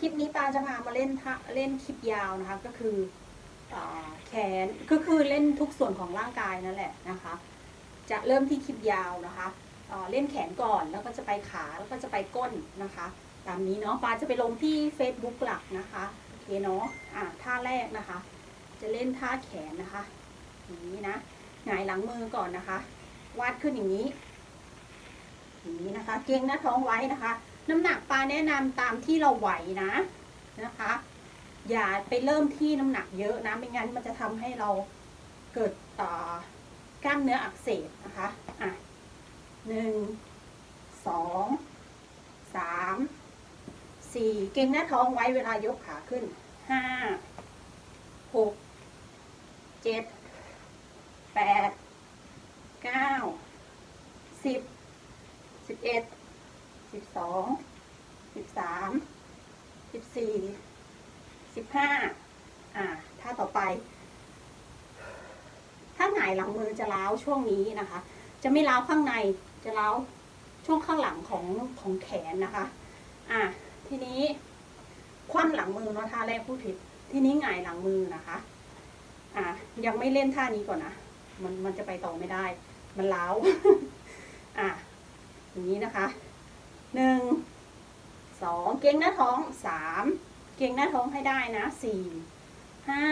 คลิปนี้ปาจะพามาเล่นท่าเล่นคลิปยาวนะคะ ก็คือแขนก็คือเล่นทุกส่วนของร่างกายนั่นแหละนะคะ จะเริ่มที่คลิปยาวนะคะเล่นแขนก่อนแล้วก็จะไปขาแล้วก็จะไปก้นนะคะ ตามนี้เนาะปาจะไปลงที่ Facebook หลักนะคะโอเคเนาะอะท่าแรกนะคะ จะเล่นท่าแขนนะคะอย่างนี้นะหงายหลังมือก่อนนะคะ วาดขึ้นอย่างนี้อย่างนี้นะคะ เกรงหน้าท้องไว้นะคะ น้ำหนักปลาแนะนำตามที่เราไหวนะนะคะ อย่าไปเริ่มที่น้ำหนักเยอะนะไม่งั้นมันจะทำให้เราเกิดต่อกล้ามเนื้ออักเสบนะคะอะหนึ่งสองสามสี่เกรงหน้าท้องไว้เวลายกขาขึ้นห้าหกเจ็ดแปดเก้าสิบสิบเอ็ด สิบสอง สิบสาม สิบสี่ สิบห้า อ่าถ้าต่อไป ถ้าหงายหลังมือจะล้าวช่วงนี้นะคะ จะไม่ล้าวข้างใน จะล้าวช่วงข้างหลังของของแขนนะคะ อ่า ทีนี้คว่ำหลังมือเนาะท่าแรกพูดผิด ทีนี้หงายหลังมือนะคะ อ่า ยังไม่เล่นท่านี้ก่อนนะ มันมันจะไปต่อไม่ได้ มันล้าว อ่าอย่างนี้นะคะ หนึ่งสองเก่งหน้าท้องสามเก่งหน้าท้องให้ได้นะสี่ห้า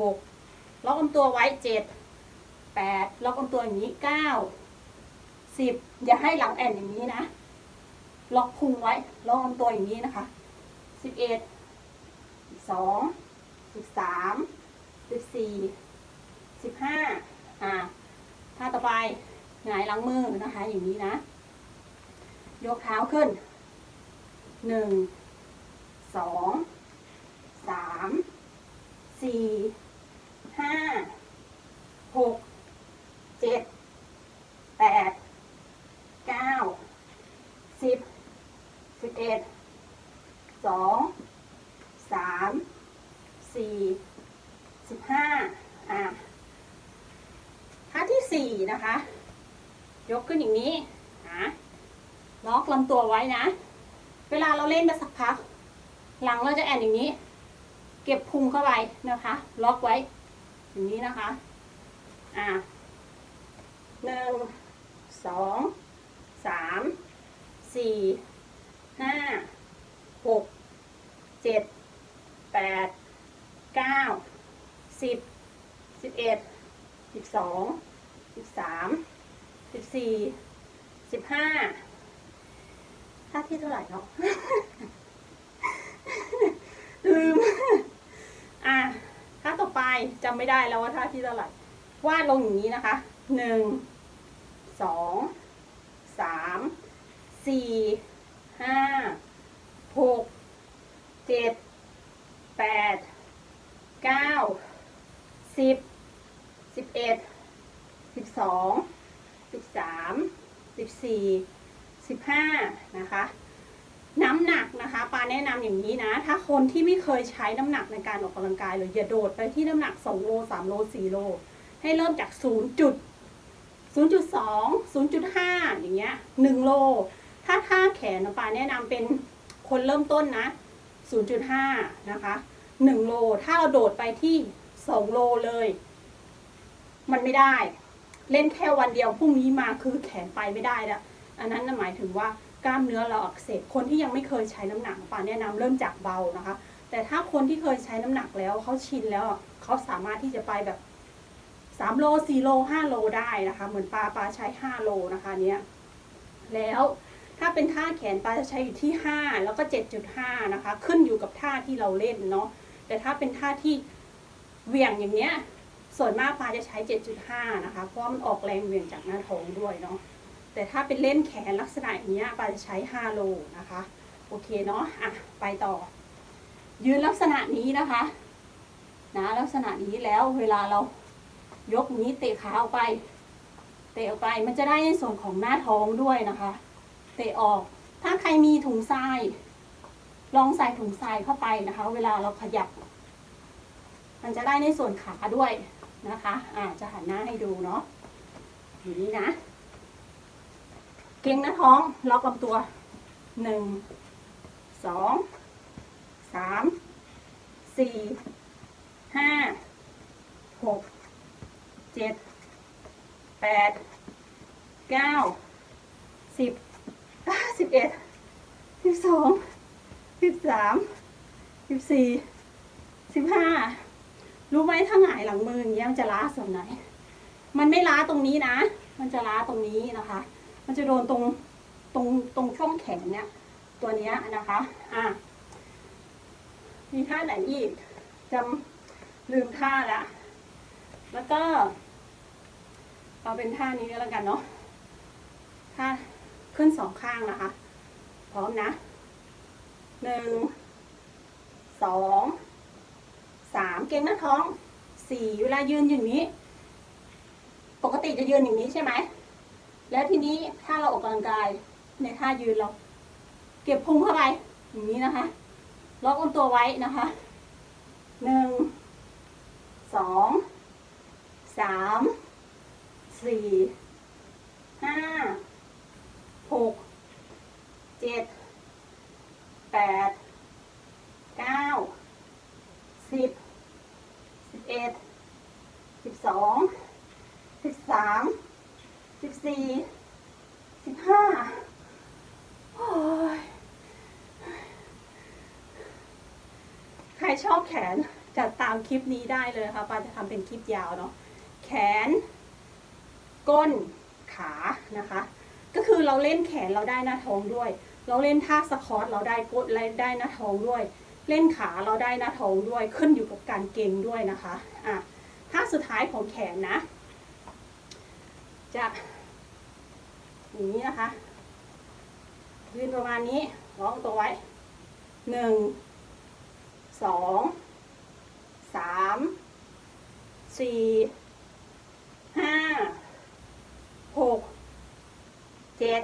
หกล็อกลำตัวไว้เจ็ดแปดล็อกลำตัวอย่างนี้เก้าสิบอย่าให้หลังแอนอย่างนี้นะ ล็อกพุงไว้ล็อกลำตัวอย่างนี้นะคะสิบเอ็ดสองสิบสามสิบสี่สิบห้าอ่าท่าต่อไปหงายหลังมือนะคะอย่างนี้นะ ยกเท้าขึ้น หนึ่ง สอง สาม สี่ ห้า หก เจ็ด แปด เก้า สิบ สิบเอ็ด สอง สาม สี่ สิบห้า อะท่าที่สี่นะคะ ยกขึ้นอย่างนี้ ล็อกลำตัวไว้นะ เวลาเราเล่นไปสักพัก หลังเราจะแอนอย่างนี้ เก็บพุงเข้าไปนะคะ ล็อกไว้ อย่างนี้นะคะ อ่าหนึ่งสองสามสี่ห้าหกเจ็ดแปดเก้าสิบสิบเอ็ดสิบสองสิบสามสิบสี่สิบห้า ท่าที่เท่าไหร่เนาะลืม อะท่าต่อไปจำไม่ได้แล้วว่าท่าที่เท่าไหร่วาดลงอย่างนี้นะคะหนึ่งสองสามสี่ห้าหกเจ็ดแปดเก้าสิบสิบเอ็ดสิบสองสิบสามสิบสี่ สิบห้านะคะ น้ำหนักนะคะปาแนะนำอย่างนี้นะ ถ้าคนที่ไม่เคยใช้น้ำหนักในการออกกำลังกายเลยอย่าโดดไปที่น้ำหนัก2โล3โล4โล ให้เริ่มจาก0จุด0.2 0.5อย่างเงี้ย1โล ถ้าท่าแขนปาแนะนำเป็นคนเริ่มต้นนะ0.5นะคะ1โล ถ้าเราโดดไปที่2โลเลย มันไม่ได้ เล่นแค่วันเดียวพรุ่งนี้มาคือแขนไปไม่ได้แล้ว อันนั้นหมายถึงว่ากล้ามเนื้อเราอักเสบคนที่ยังไม่เคยใช้น้ำหนักป่าแนะนำเริ่มจากเบานะคะ แต่ถ้าคนที่เคยใช้น้ำหนักแล้วเขาชินแล้วเขาสามารถที่จะไปแบบสามโลสี่โลห้าโลได้นะคะ เหมือนปลาปลาใช้ห้าโลนะคะเนี้ยแล้วถ้าเป็นท่าแขนปลาจะใช้อยู่ที่ห้าแล้วก็เจ็ดจุดห้านะคะ ขึ้นอยู่กับท่าที่เราเล่นเนาะแต่ถ้าเป็นท่าที่เหวี่ยงอย่างเนี้ยส่วนมากปลาจะใช้ 7.5 นะคะ เพราะมันออกแรงเหวี่ยงจากหน้าท้องด้วยเนาะ แต่ถ้าเป็นเล่นแขนลักษณะอย่างเงี้ยปาจะใช้5โลนะคะ โอเคเนาะอะไปต่อ ยืนลักษณะนี้นะคะนะลักษณะนี้แล้วเวลาเรายกนี้เตะขาออกไป เตะออกไปมันจะได้ในส่วนของหน้าท้องด้วยนะคะ เตะออกถ้าใครมีถุงทราย ลองใส่ถุงทรายเข้าไปนะคะ เวลาเราขยับ มันจะได้ในส่วนขาด้วยนะคะ อ่าจะหันหน้าให้ดูเนาะอยู่นี้นะ เก่งหน้าท้องล็อกลำตัวหนึ่งสองสามสี่ห้าหกเจ็ดแปดเก้าสิบสิบเอ็ดสิบสองสิบสามสิบสี่สิบห้ารู้ไหมถ้าหงายหลังมืออย่างเงี้ยมันจะล้าส่วนไหน มันไม่ล้าตรงนี้นะ มันจะล้าตรงนี้นะคะ มันจะโดนตรงตรงตรงช่องแขนเนี่ย ตัวเนี้ยนะคะ อะมีท่าไหนอีกจำลืมท่าละแล้วก็ เอาเป็นท่านี้แล้วกันเนาะท่าขึ้นสองข้างนะคะ พร้อมนะหนึ่งสองสามเก่งหน้าท้องสี่เวลายืนอย่างนี้ ปกติจะยืนอย่างนี้ใช่ไหม แล้วทีนี้ถ้าเราออกกำลังกายในท่ายืนเรา เก็บพุงเข้าไปอย่างนี้นะคะ ล็อกอ้นตัวไว้นะคะหนึ่งสองสามสี่ห้าหกเจ็ดแปดเก้าสิบสิบเอ็ดสิบสองสิบสาม สิบสี่สิบห้าโอ้ยใครชอบแขนจัดตามคลิปนี้ได้เลยค่ะปาจะทำเป็นคลิปยาวเนาะแขน ก้นขานะคะ ก็คือเราเล่นแขนเราได้หน้าท้องด้วย เราเล่นท่าสควอตเราได้ก้นได้หน้าท้องด้วย เล่นขาเราได้หน้าท้องด้วยขึ้นอยู่กับการเก่งด้วยนะคะอะท่าสุดท้ายของแขนนะ จะอย่างนี้นะคะยืนประมาณนี้ร้องตัวไว้หนึ่งสองสามสี่ห้าหกเจ็ด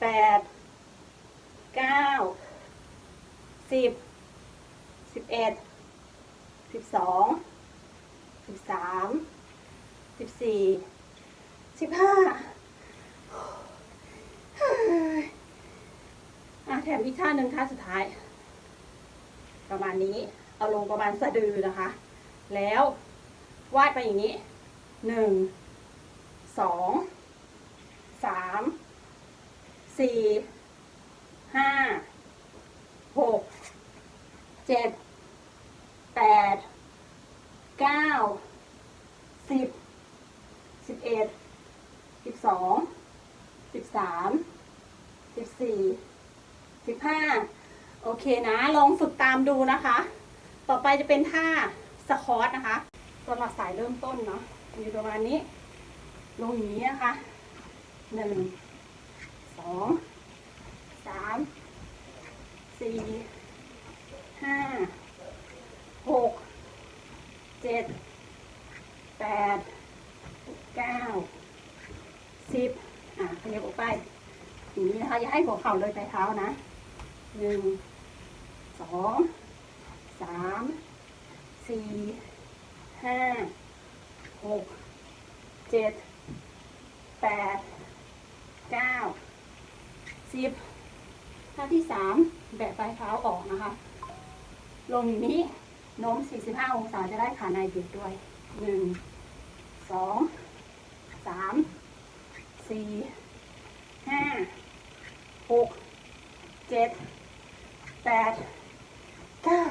แปดเก้าสิบสิบเอ็ดสิบสองสิบสามสิบสี่ สิบห้าอะแถมอีกท่าหนึ่งท่าสุดท้าย ประมาณนี้ เอาลงประมาณสะดือนะคะ แล้ววาดไปอย่างนี้หนึ่งสองสามสี่ห้าหกเจ็ดแปดเก้าสิบสิบเอ็ด สิบสองสิบสามสิบสี่สิบห้าโอเคนะ ลองฝึกตามดูนะคะ ต่อไปจะเป็นท่าสคอตนะคะตัวหลักสายเริ่มต้นเนาะอยู่ประมาณนี้ ลงอย่างนี้นะคะหนึ่งสองสามสี่ห้าหกเจ็ด แปด เก้า สิบ อะขยับออกไป อย่าให้หัวเข่าเลยไปเท้านะหนึ่งสองสามสี่ห้าหกเจ็ดแปดเก้าสิบท่าที่สามแบะปลายเท้าออกนะคะ ลงอย่างนี้โน้ม 45 องศาจะได้ขาในบิดด้วยหนึ่งสองสามสี่ หกเจ็ดแปดเก้า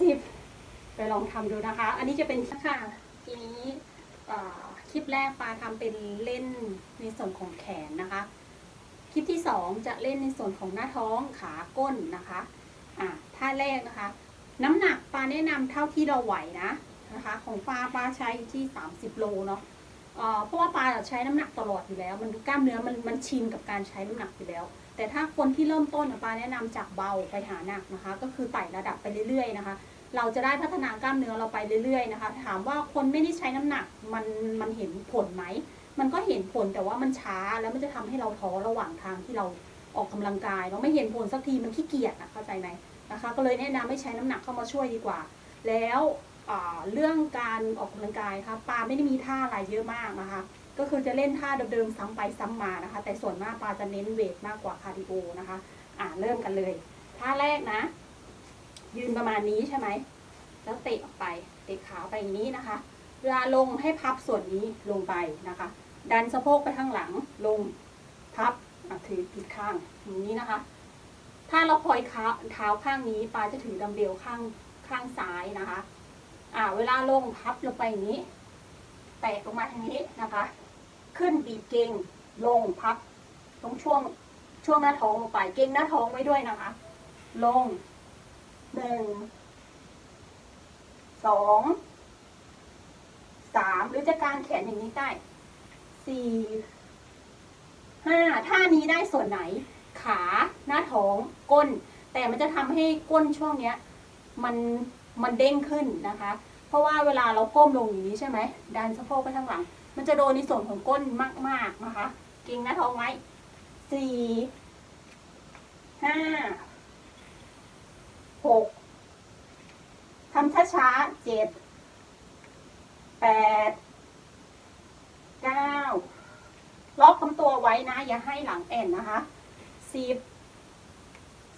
สิบไปลองทำดูนะคะ อันนี้จะเป็นค่ะทีนี้คลิปแรกปาทำเป็นเล่นในส่วนของแขนนะคะ คลิปที่สองจะเล่นในส่วนของหน้าท้องขาก้นนะคะอ่าท่าแรกนะคะ น้ำหนักปาแนะนำเท่าที่เราไหวนะนะคะ ของปาปาใช้ที่ 30 โลเนาะ เพราะว่าปลาใช้น้ำหนักตลอดอยู่แล้ว มันกล้ามเนื้อมันมันชินกับการใช้น้ำหนักอยู่แล้ว แต่ถ้าคนที่เริ่มต้นอะปาแนะนำจากเบาไปหาหนักนะคะ ก็คือไต่ระดับไปเรื่อยๆนะคะ เราจะได้พัฒนากล้ามเนื้อเราไปเรื่อยๆนะคะ ถามว่าคนไม่ได้ใช้น้ำหนักมันมันเห็นผลไหมมันก็เห็นผลแต่ว่ามันช้าแล้วมันจะทำให้เราท้อระหว่างทางที่เราออกกำลังกาย เราไม่เห็นผลสักทีมันขี้เกียจอะเข้าใจไหมนะคะ ก็เลยแนะนำให้ใช้น้ำหนักเข้ามาช่วยดีกว่า แล้ว เรื่องการออกกำลังกายค่ะปาไม่ได้มีท่าอะไรเยอะมากนะคะ ก็คือจะเล่นท่าเดิมๆซ้ำไปซ้ำมานะคะ แต่ส่วนมากปาจะเน้นเวทมากกว่าคาร์ดิโอนะคะ อ่าเริ่มกันเลยท่าแรกนะ ยืนประมาณนี้ใช่ไหมแล้วเตะออกไปเตะขาไปอย่างนี้นะคะ เวลาลงให้พับส่วนนี้ลงไปนะคะ ดันสะโพกไปข้างหลังลงพับถือผิดข้างอย่างนี้นะคะ ถ้าเราพลอยเท้าเท้าข้างนี้ปาจะถือดัมเบลข้างข้างซ้ายนะคะ อ่า เวลาลงพับลงไปอย่างนี้ แตะลงมาทางนี้นะคะ ขึ้นบีบเกงลงพับ ตรงช่วงช่วงหน้าท้องลงไป เกงหน้าท้องไว้ด้วยนะคะ ลงหนึ่งสองสามหรือจะกางแขนอย่างนี้ได้สี่ห้าท่านี้ได้ส่วนไหน ขาหน้าท้องก้น แต่มันจะทำให้ก้นช่วงเนี้ย มันมันเด้งขึ้นนะคะ เพราะว่าเวลาเราก้มลงอย่างนี้ใช่ไหมดันสะโพกไปข้างหลัง มันจะโดนในส่วนของก้นมาก ๆนะคะ เก่งหน้าท้องไว้สี่ห้าหกทำช้าๆเจ็ดแปดเก้าล็อกคำตัวไว้นะ อย่าให้หลังแอนนะคะสิบ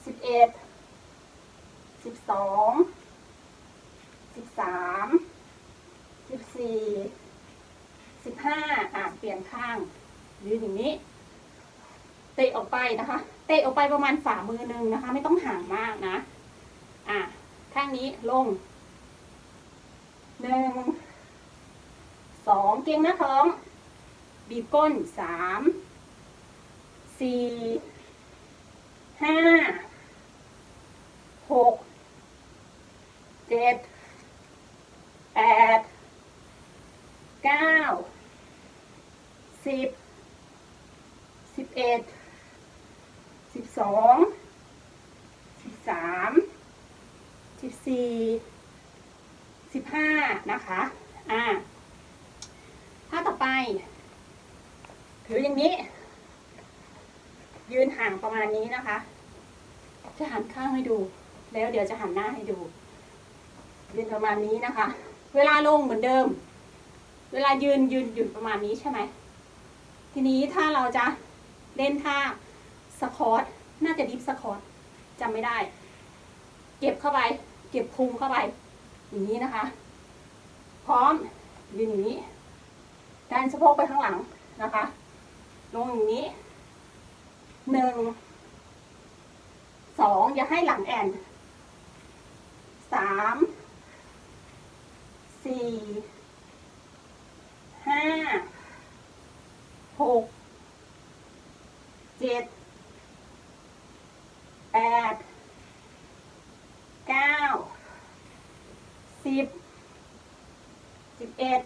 สิบเอ็ดสิบสอง สิบสามสิบสี่สิบห้าอะเปลี่ยนข้างยืนอย่างนี้ เตะออกไปนะคะ เตะออกไปประมาณฝ่ามือหนึ่งนะคะ ไม่ต้องห่างมากนะ อะข้างนี้ลงหนึ่งสองเก่งหน้าท้อง บีบก้นสามสี่ห้าหกเจ็ด แปดเก้าสิบสิบเอ็ดสิบสองสิบสามสิบสี่สิบห้านะคะ อ่าถ้าต่อไป ถืออย่างนี้ ยืนห่างประมาณนี้นะคะ จะหันข้างให้ดู แล้วเดี๋ยวจะหันหน้าให้ดูยืนประมาณนี้นะคะ เวลาลงเหมือนเดิม เวลายืนยืนหยุดประมาณนี้ใช่ไหม ทีนี้ถ้าเราจะเล่นท่าสควอตน่าจะดิฟสควอตจำไม่ได้ เก็บเข้าไป เก็บพุงเข้าไป อย่างนี้นะคะ พร้อมยืนอย่างนี้ดันสะโพกไปข้างหลังนะคะ ลงอย่างนี้หนึ่งสองอย่าให้หลังแอนสาม สี่ห้าหกเจ็ดแปดเก้าสิบสิบเอ็ด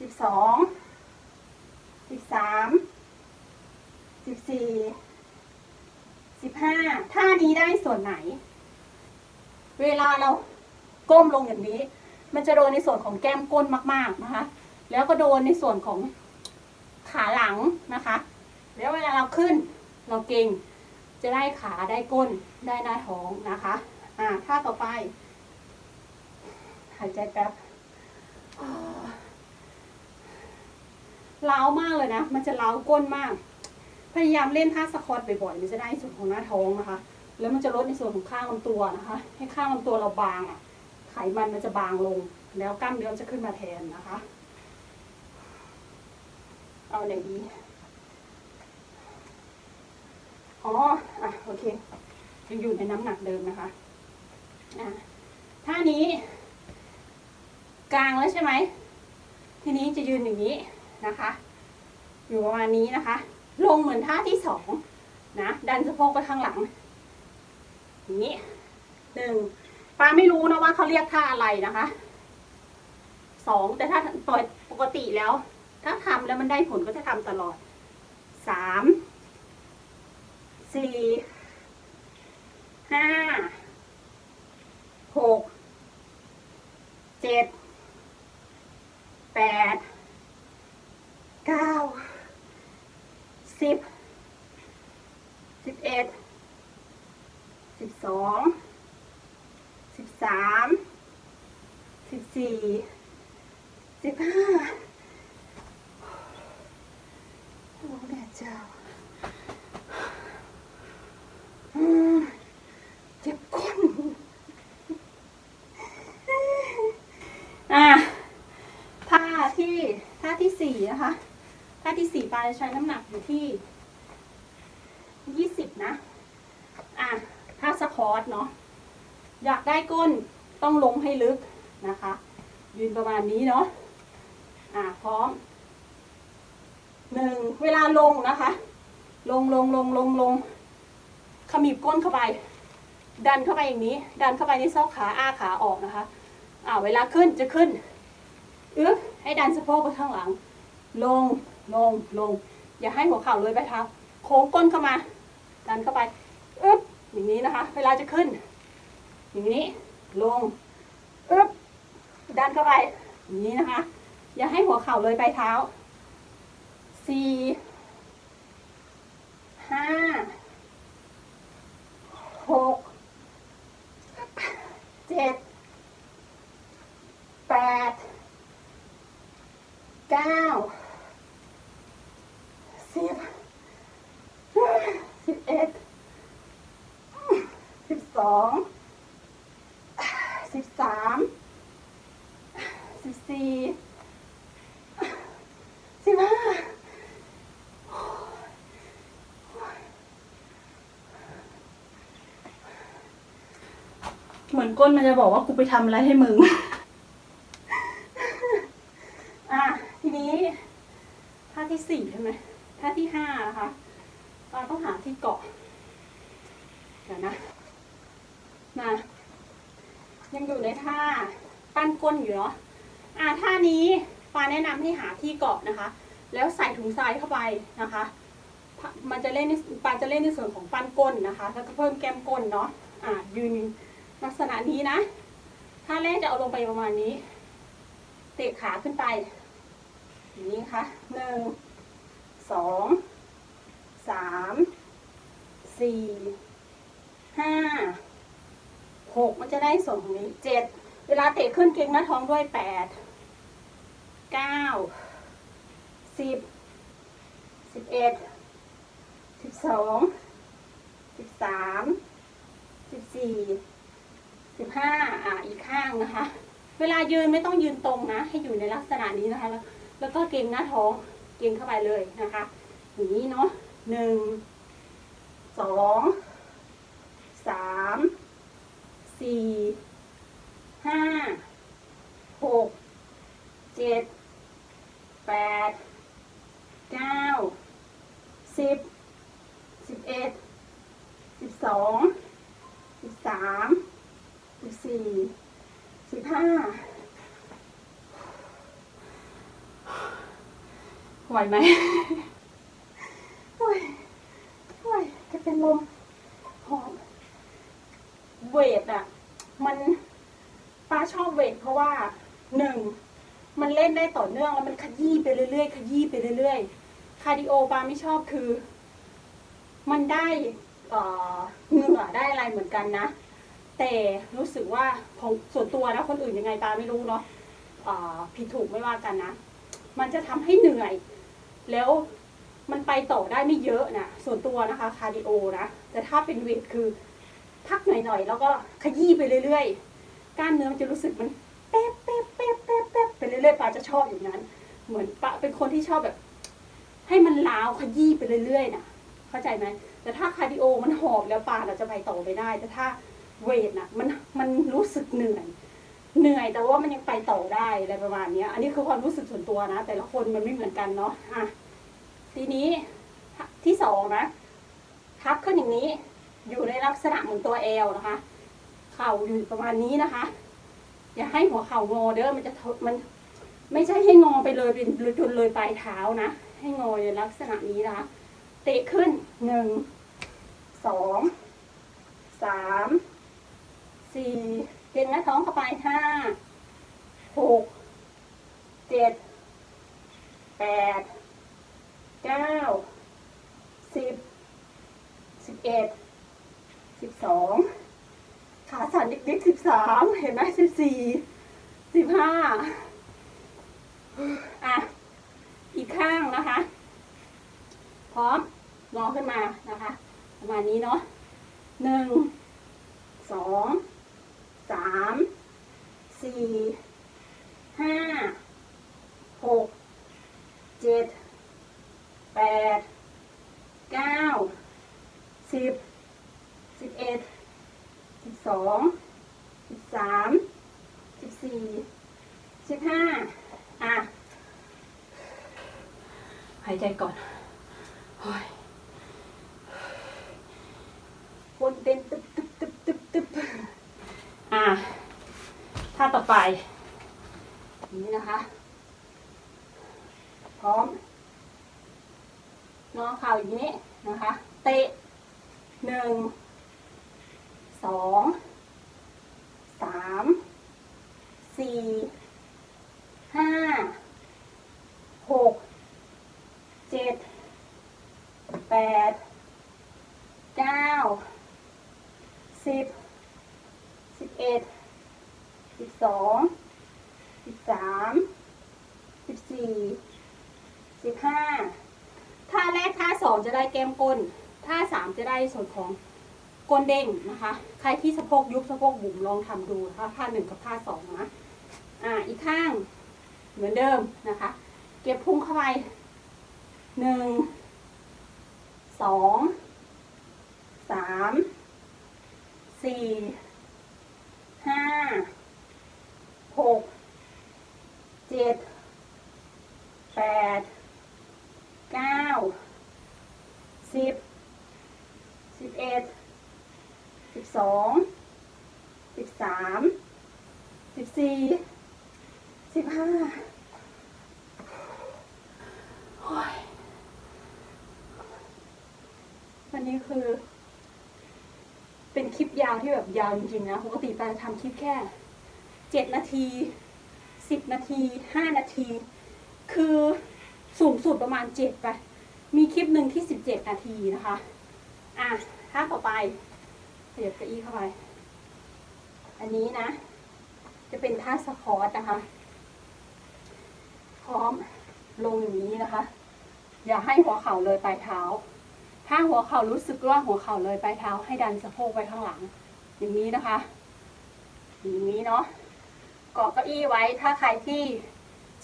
สิบสองสิบสามสิบสี่สิบห้าท่านี้ได้ส่วนไหน เวลาเรา ก้มลงอย่างนี้ มันจะโดนในส่วนของแก้มก้นมาก ๆนะคะ แล้วก็โดนในส่วนของขาหลังนะคะ แล้วเวลาเราขึ้นเราเก่ง จะได้ขาได้ก้นได้หน้าท้องนะคะอ่าท่าต่อไป หายใจแป๊บอ่าล้ามากเลยนะ มันจะเล้าก้นมาก พยายามเล่นท่าสควอตบ่อยๆ มันจะได้ส่วนของหน้าท้องนะคะ แล้วมันจะลดในส่วนของข้างลำตัวนะคะ ให้ข้างลำตัวเราบางอะ ไขมันมันจะบางลง แล้วกล้ามเนื้อจะขึ้นมาแทนนะคะ เอาไหนดี อ๋ออะโอเคยังอยู่ในน้ำหนักเดิมนะคะอะท่านี้ กลางแล้วใช่ไหม ทีนี้จะยืนอย่างนี้นะคะ อยู่ประมาณนี้นะคะ ลงเหมือนท่าที่สองนะ ดันสะโพกไปข้างหลัง อย่างนี้หนึ่ง ป้าไม่รู้นะว่าเขาเรียกท่าอะไรนะคะสองแต่ถ้าปล่อยปกติแล้ว ถ้าทำแล้วมันได้ผลก็จะทำตลอดสามสี่ห้าหกเจ็ดแปดเก้าสิบสิบเอ็ดสิบสอง สามสิบสี่สิบห้าโอ้แม่เจ้าเจ็บก้นอะท่าที่ท่าที่สี่นะคะท่าที่สี่ปลายใช้น้ำหนักอยู่ที่ยี่สิบนะ อะท่าสควอตเนาะ อยากได้ก้นต้องลงให้ลึกนะคะ ยืนประมาณนี้เนาะอะพร้อมหนึ่งเวลาลงนะคะ ลงลงลงลงลงขมิบก้นเข้าไป ดันเข้าไปอย่างนี้ ดันเข้าไปในซอกขาอ้าขาออกนะคะอ่าเวลาขึ้นจะขึ้นอึ๊บให้ดันสะโพกไปข้างหลัง ลงลงลง อย่าให้หัวเข่าเลยไปเท้าโค้งก้นเข้ามา ดันเข้าไปอึ๊บอย่างนี้นะคะ เวลาจะขึ้น อย่างนี้ลงอึ๊บดันเข้าไปอย่างนี้นะคะ อย่าให้หัวเข่าเลยไปเท้าสี่ห้าหกเจ็ดแปดเก้าสิบสิบเอ็ดสิบสอง สิบสาม สิบสี่ สิบห้า เหมือนก้นมันจะบอกว่ากูไปทำอะไรให้มึง อะ ทีนี้ท่าที่สี่ใช่ไหมท่าที่ห้านะคะเราต้องหาที่เกาะเดี๋ยวนะนะยังอยู่ในท่าปั้นก้นอยู่เนาะอะท่านี้ปาแนะนำให้หาที่เกาะนะคะ แล้วใส่ถุงทรายเข้าไปนะคะ มันจะเล่นในปาจะเล่นในส่วนของปั้นก้นนะคะ แล้วก็เพิ่มแก้มก้นเนาะอะยืน ลักษณะนี้นะท่าแรกจะเอาลงไปประมาณนี้ เตะขาขึ้นไปอย่างนี้ค่ะหนึ่งสองสามสี่ห้าหกมันจะได้ส่วนของนี้เจ็ดเวลาเตะขึ้นเกรงหน้าท้องด้วยแปดเก้าสิบสิบเอ็ดสิบสองสิบสามสิบสี่ สิบห้าอะอีกข้างนะคะ เวลายืนไม่ต้องยืนตรงนะ ให้อยู่ในลักษณะนี้นะคะ แล้วแล้วก็เกรงหน้าท้องเกรงเข้าไปเลยนะคะอย่างนี้เนาะหนึ่งสองสามสี่ห้าหกเจ็ดแปดเก้าสิบสิบเอ็ดสิบสองสิบสาม สิบสี่สิบห้าไหวไหมโอ้ยโอ้ยจะเป็นลมหอมเวทอะมันป้าชอบเวทเพราะว่าหนึ่งมันเล่นได้ต่อเนื่องแล้วมันขยี้ไปเรื่อยๆขยี้ไปเรื่อยๆคาร์ดิโอปาไม่ชอบคือ มันได้เอ่อเหงื่อได้อะไรเหมือนกันนะ แต่รู้สึกว่าของส่วนตัวนะคนอื่นยังไงปาไม่รู้เนาะผิดถูกไม่ว่ากันนะ มันจะทำให้เหนื่อย แล้วมันไปต่อได้ไม่เยอะนะส่วนตัวนะคะคาร์ดิโอนะแต่ถ้าเป็นเวทคือพักหน่อยๆ แล้วก็ขยี้ไปเรื่อยๆกล้ามเนื้อมันจะรู้สึกมันเป๊ะเป๊ะเป๊ะเป๊ะเป๊ะไปเรื่อยๆปาจะชอบอย่างนั้น เหมือนปาเป็นคนที่ชอบแบบ ให้มันล้าวขยี้ไปเรื่อยๆนะเข้าใจไหมแต่ถ้าคาร์ดิโอมันหอบแล้วปาเราจะไปต่อไปได้ แต่ถ้า เวทน่ะมันมันรู้สึกเหนื่อย เหนื่อยแต่ว่ามันยังไปต่อได้อะไรประมาณเนี้ยอันนี้คือความรู้สึกส่วนตัวนะ แต่ละคนมันไม่เหมือนกันเนาะอะทีนี้ที่สองนะทับขึ้นอย่างนี้ อยู่ในลักษณะเหมือนตัวเอลนะคะ เข่าอยู่ประมาณนี้นะคะ อย่าให้หัวเข่างอเด้อมันจะมันไม่ใช่ให้งอไปเลยเป็นจนเลยปลายเท้านะ ให้งอในลักษณะนี้นะคะ เตะขึ้นหนึ่งสองสาม สี่เกรงหน้าท้องเข้าไปห้าหกเจ็ดแปดเก้าสิบสิบเอ็ดสิบสองขาสั่นดิกๆสิบสามเห็นไหมสิบสี่สิบห้าอะ อีกข้างนะคะ พร้อมงอขึ้นมานะคะ ประมาณนี้เนาะหนึ่งสอง สามสี่ห้าหกเจ็ดแปดเก้าสิบสิบเอ็ดสิบสองสิบสามสิบสี่สิบห้าอะหายใจก่อน ปดเก้าสิบสิบเอ็ดสิบสองสิบสามสิบสี่สิบห้าท่าแรกท่าสองจะได้แก้มก้นท่าสามจะได้ส่วนของก้นเด้งนะคะ ใครที่สะโพกยุบสะโพกบุ๋มลองทำดูนะคะท่าหนึ่งกับท่าสองนะอ่าอีกข้างเหมือนเดิมนะคะ เก็บพุ่งเข้าไปหนึ่ง สองสามสี่ห้าหกเจ็ดแปดเก้าสิบสิบเอ็ดสิบสองสิบสามสิบสี่สิบห้าโอ้ยวั นี้คือ เป็นคลิปยาวที่แบบยาวจริงๆนะปกติปาจะทำคลิปแค่เจ็ดนาทีสิบนาทีห้านาที คือสูงสุดประมาณเจ็ดไป มีคลิปหนึ่งที่สิบเจ็ดนาทีนะคะ อะท่าต่อไปเสียบเก้าอี้เข้าไป อันนี้นะ จะเป็นท่าสควอตนะคะ พร้อมลงอย่างนี้นะคะ อย่าให้หัวเข่าเลยปลายเท้า ถ้าหัวเข่ารู้สึกว่าหัวเข่าเลยปลายเท้าให้ดันสะโพกไปข้างหลัง อย่างนี้นะคะ อย่างนี้เนาะเกาะเก้าอี้ไว้ ถ้าใครที่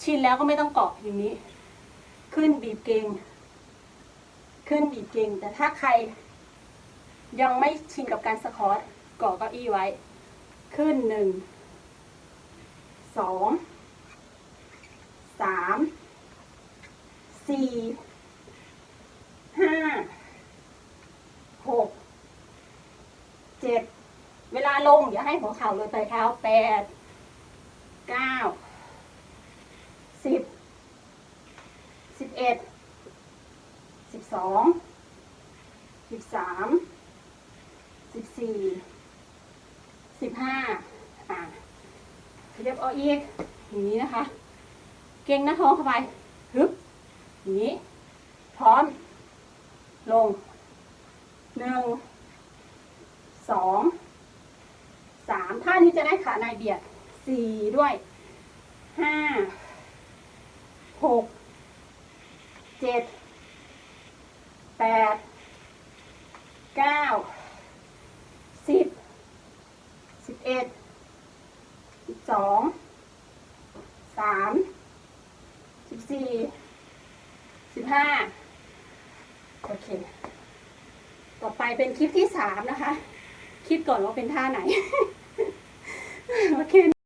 ชินแล้วก็ไม่ต้องเกาะอย่างนี้ ขึ้นบีบเกงขึ้นบีบเกงแต่ถ้าใคร ยังไม่ชินกับการสควอตเกาะเก้าอี้ไว้ ขึ้นหนึ่งสองสามสี่ห้า หกเจ็ดเวลาลงอย่าให้หัวเข่าเลยไตเท้าแปดเก้าสิบสิบเอ็ดสิบสองสิบสามสิบสี่สิบห้าอ่าขยับเอาอีกอย่างนี้นะคะ เก่งหน้าท้องเข้าไปฮึบอย่างนี้ พร้อม ลง หนึ่งสองสามท่านี้จะได้ขาในเบียดสี่ด้วยห้าหกเจ็ดแปดเก้าสิบสิบเอ็ดสิบสองสามสิบสี่สิบห้าโอเค ต่อไปเป็นคลิปที่สามนะคะ คิดก่อนว่าเป็นท่าไหน โอเค